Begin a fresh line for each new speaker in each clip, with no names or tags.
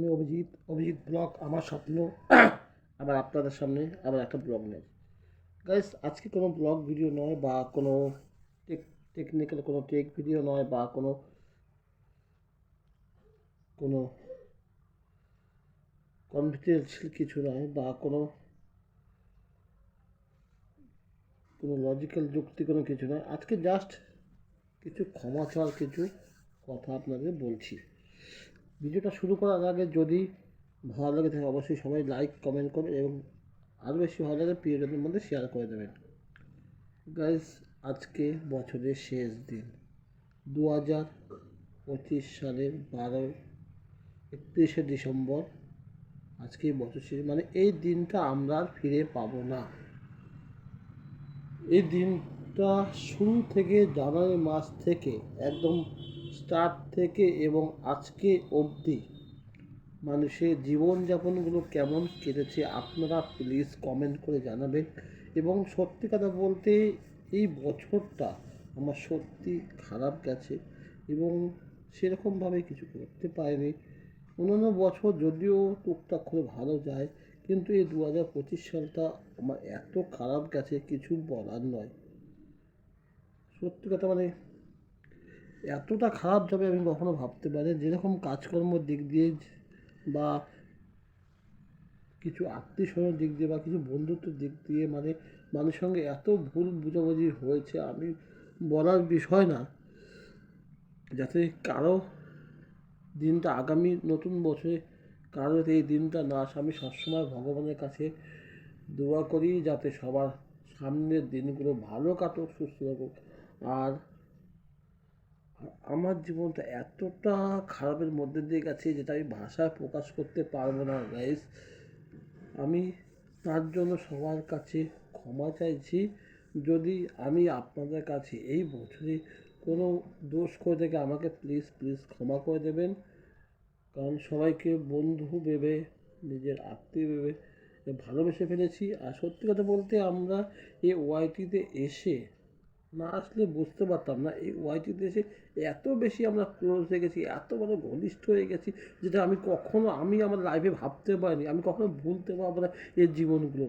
Music blog আমার স্বপ্ন। আবার আপনাদের সামনে আবার একটা ব্লগ নেই গাইস আজকে কোনো ব্লগ ভিডিও নয় বা কোনো টেকনিক্যাল কোনো টেক ভিডিও নয় বা কোনো কোনো কনফিডেন্সিয়াল কিছু নয় বা কোনো কোনো লজিক্যাল যুক্তি কোনো কিছু নয়। আজকে জাস্ট কিছু ক্ষমা চাওয়ার কিছু কথা আপনাদের বলছি। ভিডিওটা শুরু করার আগে যদি ভালো লাগে তাহলে অবশ্যই সবাই লাইক কমেন্ট করবেন এবং আরও বেশি ভালো লাগে প্রিয়জনের মধ্যে শেয়ার করে দেবেন। গাইজ আজকে বছরের শেষ দিন। দু হাজার পঁচিশ সালের বারো একত্রিশে ডিসেম্বর। আজকে বছর শেষ মানে এই দিনটা আমরা আর ফিরে পাবো না। এই দিনটা শুরু থেকে জানুয়ারি মাস থেকে একদম স্টার্ট থেকে এবং আজকে অবধি মানুষের জীবনযাপনগুলো কেমন কেটেছে আপনারা প্লিজ কমেন্ট করে জানাবেন। এবং সত্যি কথা বলতে এই বছরটা আমার সত্যি খারাপ গেছে এবং সেরকমভাবে কিছু করতে পারিনি। অন্যান্য বছর যদিও টুকটাক করে ভালো যায়, কিন্তু এই দু হাজার পঁচিশ সালটা আমার এত খারাপ গেছে, কিছু বলার নয়। সত্যি কথা মানে এতটা খারাপ যাবে আমি কখনো ভাবতে পারি যেরকম কাজকর্মের দিক দিয়ে বা কিছু আত্মীয় স্বজনের দিক দিয়ে বা কিছু বন্ধুত্বের দিক দিয়ে মানে মানুষের সঙ্গে এত ভুল বুঝাবুঝি হয়েছে, আমি বলার বিষয় না। যাতে কারও দিনটা আগামী নতুন বছরে কারও এই দিনটা না আসে, আমি সবসময় ভগবানের কাছে দোয়া করি যাতে সবার সামনের দিনগুলো ভালো কাটুক, সুস্থ থাকুক। আর আমার জীবনটা এতটা খারাপের মধ্যে দিয়ে গেছে যেটা আমি ভাষায় প্রকাশ করতে পারব না গাইস আমি তার জন্য সবার কাছে ক্ষমা চাইছি। যদি আমি আপনাদের কাছে এই বছরে কোনো দোষ করে থেকে, আমাকে প্লিজ প্লিজ ক্ষমা করে দেবেন। কারণ সবাইকে বন্ধু ভেবে, নিজের আত্মীয় ভেবে ভালোবেসে ফেলেছি। আর সত্যি কথা বলতে আমরা এই ওয়াইটিতে এসে না আসলে বুঝতে পারতাম না। এই ওয়াইটিতে এসে এত বেশি আমরা ক্লোজ হয়ে গেছি, এত বড় ঘনিষ্ঠ হয়ে গেছি যেটা আমি কখনো, আমি আমার লাইফে ভাবতে পারিনি, আমি কখনো ভুলতে পারব না এর জীবনগুলো।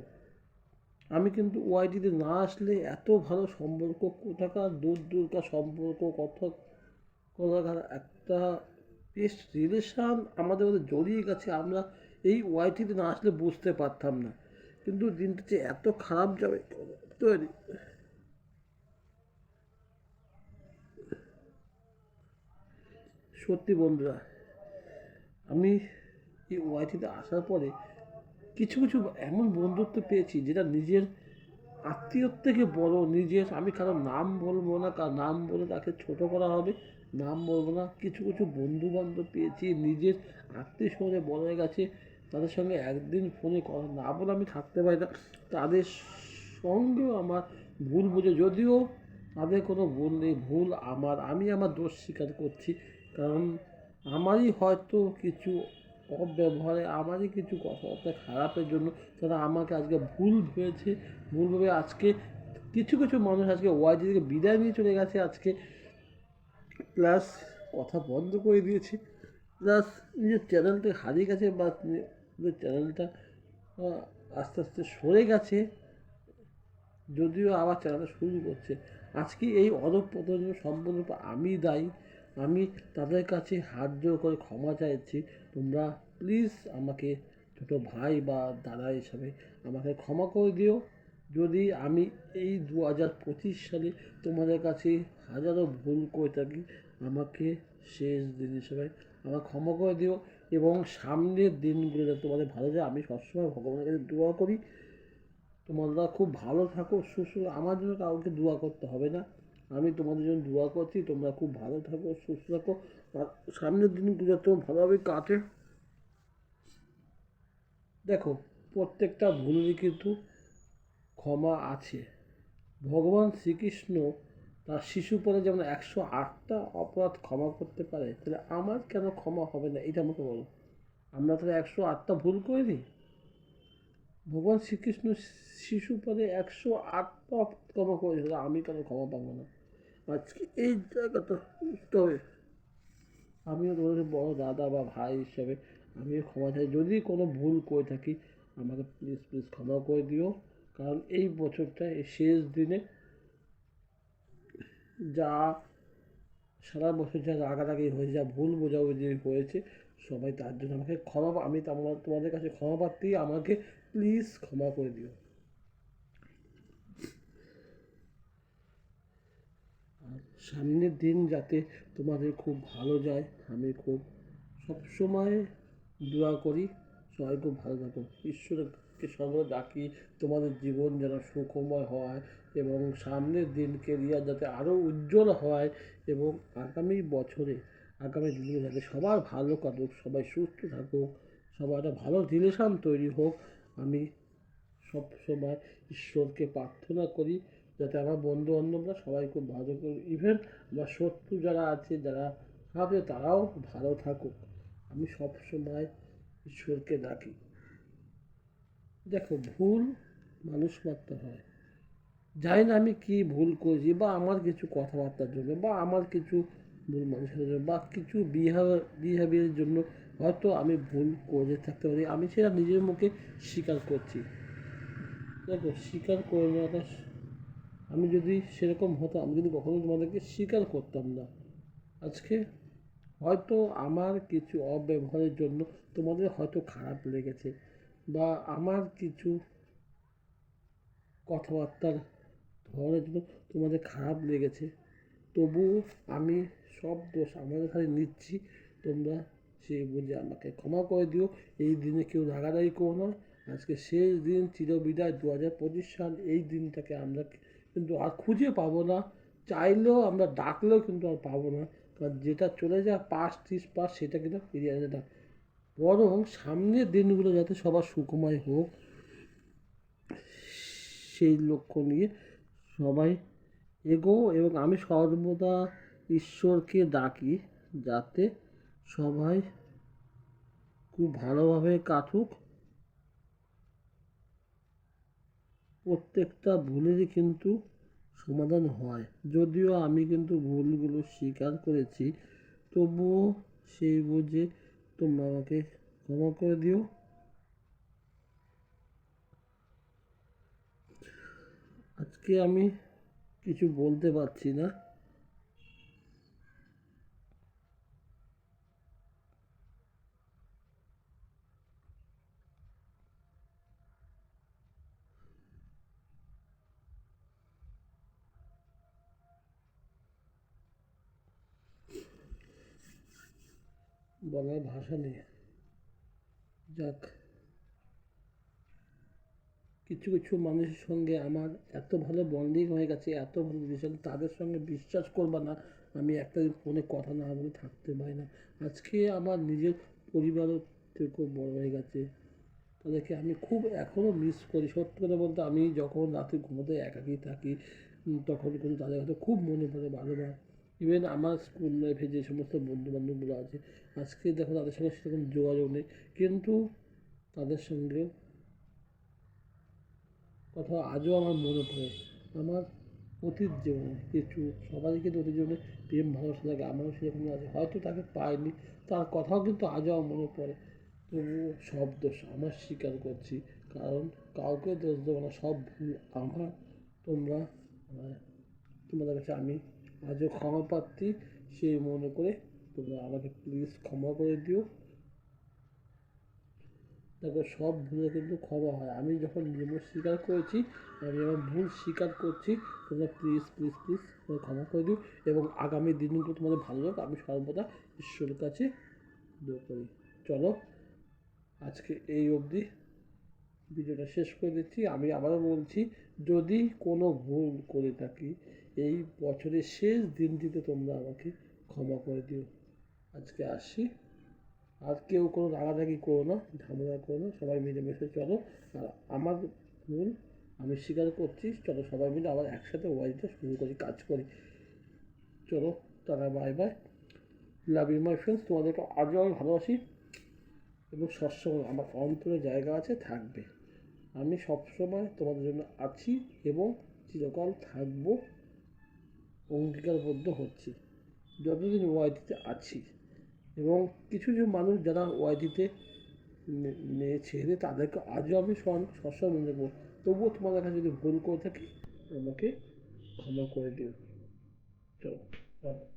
আমি কিন্তু ওয়াইটিতে না আসলে এত ভালো সম্পর্ক, কোথাকার দূর দূরকার সম্পর্ক কত কোথাকার একটা বেস্ট রিলেশান আমাদের মধ্যে জড়িয়ে গেছে, আমরা এই ওয়াইটিতে না আসলে বুঝতে পারতাম না। কিন্তু দিনটা যে এত খারাপ যাবে তৈরি সত্যি বন্ধুরা, আমি এই ওয়াইটিতে আসার পরে কিছু কিছু এমন বন্ধুত্ব পেয়েছি যেটা নিজের আত্মীয়র থেকে বড়, নিজের আমি কারও নাম বলব না, কার নাম বলে তাকে ছোট করা হবে, নাম বলব না। কিছু কিছু বন্ধু বান্ধব পেয়েছি, নিজের আত্মীয় স্বজনে বড় হয়ে গেছে, তাদের সঙ্গে একদিন ফোনে কথা না বলে আমি থাকতে পারি না। তাদের সঙ্গেও আমার ভুল বুঝে, যদিও তাদের কোনো ভুল নেই, ভুল আমার, আমি আমার দোষ স্বীকার করছি। কারণ আমারই হয়তো কিছু অব্যবহারে, আমারই কিছু কথাবার্তা খারাপের জন্য তারা আমাকে আজকে ভুল ভেবেছে, ভুল ভেবে আজকে কিছু কিছু মানুষ আজকে ওয়াইটি থেকে বিদায় নিয়ে চলে গেছে আজকে। প্লাস কথা বন্ধ করে দিয়েছে। প্লাস নিজের চ্যানেলটা হারিয়ে গেছে বা নিজের চ্যানেলটা আস্তে আস্তে সরে গেছে। যদিও আবার চ্যানেলটা শুরু করছে। আজকে এই অধপতন সম্পূর্ণ আমি দায়ী। আমি তাদের কাছে হাত জোর করে ক্ষমা চাইছি। তোমরা প্লিজ আমাকে ছোটো ভাই বা দাদা হিসাবে আমাকে ক্ষমা করে দিও। যদি আমি এই দু হাজার পঁচিশ সালে তোমাদের কাছে হাজারো ভুল করে থাকি, আমাকে শেষ দিন হিসেবে আমার ক্ষমা করে দিও এবং সামনের দিনগুলো যাতে তোমাদের ভালো যায়। আমি সবসময় ভগবানের কাছে দোয়া করি। তোমরা খুব ভালো থাকো, সুস্থ আমার জন্য কাউকে দোয়া করতে হবে না। আমি তোমাদের জন্য দোয়া করছি, তোমরা খুব ভালো থাকো, সুস্থ থাকো। আর সামনের দিনগুলো যাতে ভালোভাবে কাটে। দেখো, প্রত্যেকটা ভুলেরই কিন্তু ক্ষমা আছে। ভগবান শ্রীকৃষ্ণ তার শিশুপদে যেমন একশো আটটা অপরাধ ক্ষমা করতে পারে, তাহলে আমার কেন ক্ষমা হবে না? এটা আমাকে বলো। আমরা তাহলে একশো আটটা ভুল করিনি? ভগবান শ্রীকৃষ্ণ শিশুপদে একশো আটটা ক্ষমা করেছিল আমি কেন ক্ষমা পাবো না? আজকে এই জায়গাটা বুঝতে হবে আমিও তোমাদের বড় দাদা বা ভাই হিসাবে আমি ক্ষমা চাই। যদি কোনো ভুল করে থাকি, আমাকে প্লিজ প্লিজ ক্ষমা করে দিও। কারণ এই বছরটা, এই শেষ দিনে যা সারা বছর যা রাগারাগি হয়েছে যা ভুল বোঝাবুঝি হয়েছে, সবাই তার জন্য আমাকে ক্ষমা, আমি তোমাদের কাছে ক্ষমা প্রার্থী, আমাকে প্লিজ ক্ষমা করে দিও আর সামনের দিন যাতে তোমাদের খুব ভালো যায়, আমি খুব সবসময় দোয়া করি, সবাই খুব ভালো থাকো। ঈশ্বরকে সর্ব ডাকি, তোমাদের জীবন যেন সুখময় হয় এবং সামনের দিন কেরিয়ার যাতে আরও উজ্জ্বল হয় এবং আগামী বছরে, আগামী দিনে যাতে সবার ভালো কাটুক, সবাই সুস্থ থাকুক, সবার একটা ভালো রিলেশান তৈরি হোক, আমি সব সময় ঈশ্বরকে প্রার্থনা করি। যাতে আমার বন্ধু বান্ধবরা সবাই খুব ভালো করে ইভেন আমার শত্রু যারা আছে যারা আছে, তারাও ভালো থাকুক। আমি সব সময় ঈশ্বরকে ডাকি। দেখো, ভুল মানুষ মাত্র হয়। জানি না আমি কী ভুল করেছি, বা আমার কিছু কথাবার্তার জন্য, বা আমার কিছু ভুল মানুষের জন্য, বা কিছু বিহেভিয়ার বিহেভিয়ারের জন্য হয়তো আমি ভুল করে থাকতে পারি। আমি সেটা নিজের মুখে স্বীকার করছি। দেখো, স্বীকার করে নেওয়াটা আমি যদি সেরকম হতো আমি যদি কখনো তোমাদেরকে স্বীকার করতাম না। আজকে হয়তো আমার কিছু অব্যবহারের জন্য তোমাদের হয়তো খারাপ লেগেছে বা আমার কিছু কথাবার্তার ধরনের জন্য তোমাদের খারাপ লেগেছে। তবুও আমি সব দোষ আমাদের খালি নিচ্ছি। তোমরা সে বুঝে আমাকে ক্ষমা করে দিও। এই দিনে কেউ রাগারাগি করো না। আজকে শেষ দিন, চিরবিদায় দু হাজার পঁচিশ সাল। এই দিনটাকে আমরা কিন্তু আর খুঁজে পাবো না। চাইলেও আমরা ডাকলেও কিন্তু আর পাবো না। কারণ যেটা চলে যায় পাস ত্রিশ পাস সেটা কিন্তু ফিরে আসে না। বরং সামনের দিনগুলো যাতে সবার সুখময় হোক, সেই লক্ষ্য নিয়ে সবাই এগো এবং আমি সর্বদা ঈশ্বরকে ডাকি যাতে সবাই খুব ভালোভাবে কাটুক। প্রত্যেকটা ভুলেরই কিন্তু সমাধান হয়। যদিও আমি কিন্তু ভুলগুলো স্বীকার করেছি, তবুও সেই বুঝে তোমরা আমাকে ক্ষমা করে দিও। আজকে আমি কিছু বলতে পারছি না। বলার ভাষা নেই যাক, কিছু কিছু মানুষের সঙ্গে আমার এত ভালো বন্ডিং হয়ে গেছে, এত ভালো রিলেশন তাদের সঙ্গে বিশ্বাস করবা না, আমি একটা ফোনে কথা না বলে থাকতে পারি না। আজকে আমার নিজের পরিবারও থেকেও বড় হয়ে গেছে। তাদেরকে আমি খুব এখনও মিস করি। সত্যি কথা বলতে আমি যখন রাতে ঘুমোতে একাকি থাকি তখন কিন্তু তাদের হয়তো খুব মনে পড়ে বারবার ইভেন আমার স্কুল লাইফে যে সমস্ত বন্ধু বান্ধবগুলো আছে, আজকে দেখো তাদের সঙ্গে সেরকম যোগাযোগ নেই। কিন্তু তাদের সঙ্গে কথা আজও আমার মনে পড়ে। আমার অতীত জীবনে কিছু, সবারই কিন্তু অতীত জীবনে প্রেম, ভালোবাসা থাকে, আমারও সেরকম আছে। হয়তো তাকে পাইনি, তার কথাও কিন্তু আজও আমার মনে পড়ে। তবুও সব দোষ আমার স্বীকার করছি। কারণ কাউকে দোষ দেবো না, সব ভুল আমার। তোমরা, তোমাদের কাছে আমি আজও ক্ষমা প্রার্থী সেই মনে করে তোমরা আমাকে প্লিজ ক্ষমা করে দিও। দেখো, সব ভুলে কিন্তু ক্ষমা হয়। আমি যখন নিজে স্বীকার করেছি, আমি আমার ভুল স্বীকার করছি, তোমরা প্লিজ প্লিজ প্লিজ ক্ষমা করে দিও এবং আগামী দিনগুলো তোমাদের ভালো হোক আমি সর্বদা ঈশ্বরের কাছে দোয়া করি। চলো, আজকে এই অবধি ভিডিওটা শেষ করে দিচ্ছি। আমি আবারও বলছি, যদি কোনো ভুল করে থাকি এই বছরের শেষ দিনটিতে তোমরা আমাকে ক্ষমা করে দিও। আজকে আসি। আর কেউ কোনো রাগারাগি করো না, ঝামেলা করো না, সবাই মিলেমিশে চলো। আর আমার ভুল আমি স্বীকার করছি, চলো সবাই মিলে আবার একসাথে ওয়াইজটা শুরু করি, কাজ করি। চলো তারা bye bye love you my friends তোমাদেরকে আজও আমি ভালোবাসি এবং সবসময় আমার অন্তরে জায়গা আছে, থাকবে। আমি সবসময় তোমাদের জন্য আছি এবং চিরকাল থাকব। অঙ্গীকারবদ্ধ হচ্ছি। যতদিন ওয়াইটিতে আছি এবং কিছু কিছু মানুষ যারা ওয়াইটিতে ছেড়ে তাদেরকে আজও আমি সন- সবসময় মনে করব তবুও তোমাদের কাছে যদি ভুল করে থাকি, আমাকে ক্ষমা করে দিও। চলো